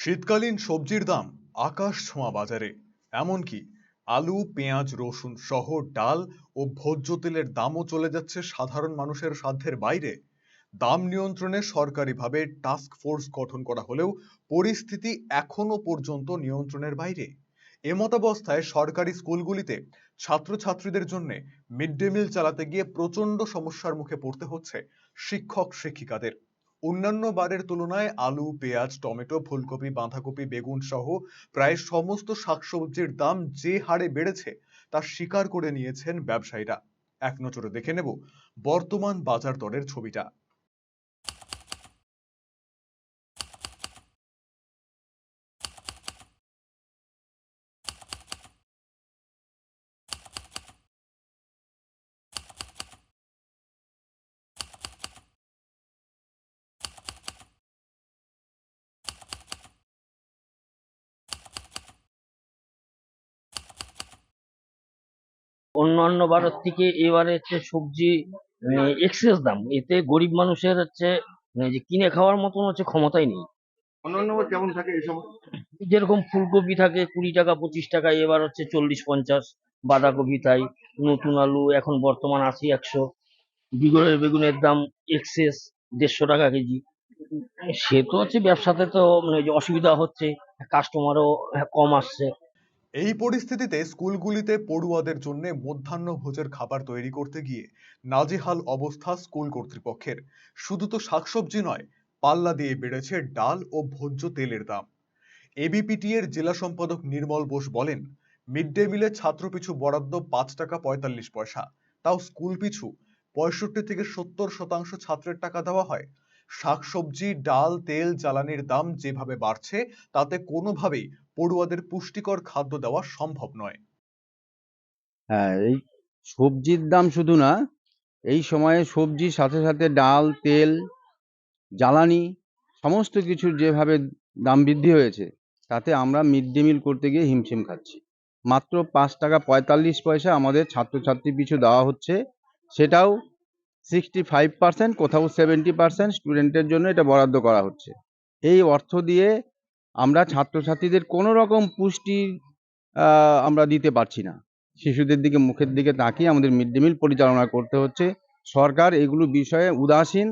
শীতকালীন সবজির দাম আকাশ ছোঁয়া বাজারে। এমনকি আলু, পেঁয়াজ, রসুন সহ ডাল ও ভোজ্য তেলের দামও চলে যাচ্ছে সাধারণ মানুষের সাধ্যের বাইরে। দাম নিয়ন্ত্রণে সরকারিভাবে টাস্ক ফোর্স গঠন করা হলেও পরিস্থিতি এখনও পর্যন্ত নিয়ন্ত্রণের বাইরে। এমতাবস্থায় সরকারি স্কুলগুলিতে ছাত্রছাত্রীদের জন্য মিড ডে মিল চালাতে গিয়ে প্রচণ্ড সমস্যার মুখে পড়তে হচ্ছে শিক্ষক শিক্ষিকাদের অন্যান্য বারের তুলনায় আলু, পেঁয়াজ, টমেটো, ফুলকপি, বাঁধাকপি, বেগুন সহ প্রায় সমস্ত শাকসবজির দাম যে হারে বেড়েছে তা স্বীকার করে নিয়েছেন ব্যবসায়ীরা। এক নজরে দেখে নেব বর্তমান বাজার দরের ছবিটা। অন্যান্য বারের থেকে এবারে হচ্ছে সবজি এক্সেস দাম। এতে গরিব মানুষের হচ্ছে মানে যে কিনে খাওয়ার মতন হচ্ছে ক্ষমতাই নেই। অন্যান্য কেমন থাকে এই সময়? যেরকম ফুলকপি থাকে কুড়ি টাকা পঁচিশ টাকা এবার হচ্ছে চল্লিশ পঞ্চাশ। বাঁধাকপি তাই নতুন আলু এখন বর্তমান আশি একশো। বিগড়ের বেগুনের দাম এক্সেস দেড়শো টাকা কেজি। সে তো হচ্ছে ব্যবসাতে তো মানে যে অসুবিধা হচ্ছে কাস্টমারও কম আসছে। এই পরিস্থিতিতে স্কুলগুলিতে পড়ুয়াদের জন্য মধ্যাহ্ন ভোজের খাবার তৈরি করতে গিয়ে নাজেহাল অবস্থা স্কুল কর্তৃপক্ষের। শুধু তো শাকসবজি নয়, পাল্লা দিয়ে বেড়েছে ডাল ও ভোজ্য তেলের দাম। এবিপিটি এর জেলা সম্পাদক নির্মল বোস বলেন, মিড ডে মিলে ছাত্র পিছু বরাদ্দ পাঁচ টাকা পঁয়তাল্লিশ পয়সা। তাও স্কুল পিছু পঁয়ষট্টি থেকে সত্তর শতাংশ ছাত্রের টাকা দেওয়া হয়। শাকসবজি, ডাল, তেল, জ্বালানির দাম যেভাবে বাড়ছে, তাতে কোনোভাবেই পড়ুয়াদের পুষ্টিকর খাদ্য দেওয়া সম্ভব নয়। হ্যাঁ এই সবজির দাম শুধু না, এই সময়ে সবজির সাথে সাথে ডাল, তেল, জ্বালানি, সমস্ত কিছুর যেভাবে দাম বৃদ্ধি হয়েছে, তাতে আমরা মিড ডে মিল করতে গিয়ে হিমশিম খাচ্ছি। মাত্র পাঁচ টাকা পঁয়তাল্লিশ পয়সা আমাদের ছাত্রছাত্রী পিছু দেওয়া হচ্ছে, সেটাও সিক্সটি ফাইভ পার্সেন্ট কোথাও সেভেন্টি পার্সেন্ট স্টুডেন্টের জন্য এটা বরাদ্দ করা হচ্ছে। এই অর্থ দিয়ে আমরা ছাত্রছাত্রীদের কোনো রকম পুষ্টি আমরা দিতে পারছি না। শিশুদের দিকে, মুখের দিকে তাকিয়ে আমাদের মিড ডে মিল পরিচালনা করতে হচ্ছে। সরকার এগুলো বিষয়ে উদাসীন।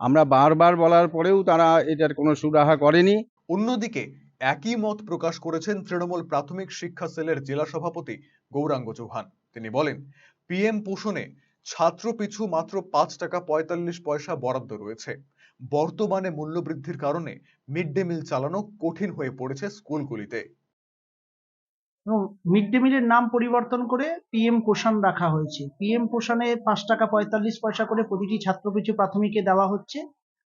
আমরা বারবার বলার পরেও তারা এটার কোনো সুরাহা করেনি। অন্যদিকে, একই মত প্রকাশ করেছেন তৃণমূল প্রাথমিক শিক্ষা সেলের জেলা সভাপতি গৌরাঙ্গ চৌহান। তিনি বলেন পিএম পোষণে ছাত্র পিছু মাত্র পাঁচ টাকা পঁয়তাল্লিশ পয়সা বরাদ্দ রয়েছে। বর্তমানে মূল্যবৃদ্ধির কারণে মিড ডে মিল চালানো কঠিন হয়ে পড়েছে স্কুলগুলিতে। মিড ডে মিলের নাম পরিবর্তন করে পিএম পোষণ রাখা হয়েছে। পিএম পোষণে পাঁচ টাকা পঁয়তাল্লিশ পয়সা করে প্রতিটি ছাত্রপিছু প্রাথমিকে দেওয়া হচ্ছে।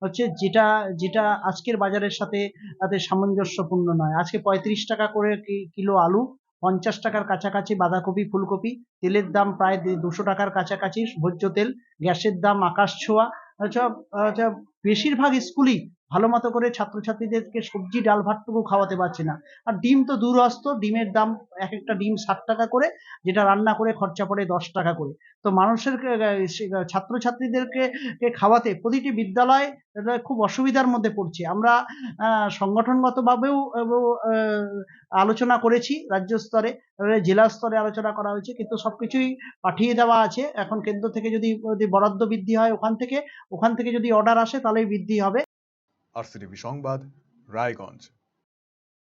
হচ্ছে যেটা যেটা আজকের বাজারের সাথে তাদের সামঞ্জস্যপূর্ণ নয়। আজকে পঁয়ত্রিশ টাকা করে কিলো আলু পঞ্চাশ টাকার কাছাকাছি বাঁধাকপি, ফুলকপি, তেলের দাম প্রায় দুশো টাকার কাছাকাছি, ভোজ্য তেল, গ্যাসের দাম, আকাশ ছোঁয়া আচ্ছা আচ্ছা বেশিরভাগ স্কুলই ভালো মতো করে ছাত্রছাত্রীদেরকে সবজি, ডাল, ভাতটুকু খাওয়াতে পারছে না। আর ডিম তো দূরস্ত, ডিমের দাম এক একটা ডিম ষাট টাকা করে, যেটা রান্না করে খরচা পড়ে দশ টাকা করে। তো মানুষের ছাত্রছাত্রীদেরকে খাওয়াতে প্রতিটি বিদ্যালয় খুব অসুবিধার মধ্যে পড়ছে। আমরা সংগঠনগতভাবেও আলোচনা করেছি রাজ্য স্তরে জেলা স্তরে আলোচনা করা হয়েছে, কিন্তু সবকিছুই পাঠিয়ে দেওয়া আছে। এখন কেন্দ্র থেকে যদি বরাদ্দ বৃদ্ধি হয় ওখান থেকে ওখান থেকে যদি অর্ডার আসে তাহলেই বৃদ্ধি হবে। আরসিটিভি সংবাদ রায়গঞ্জ।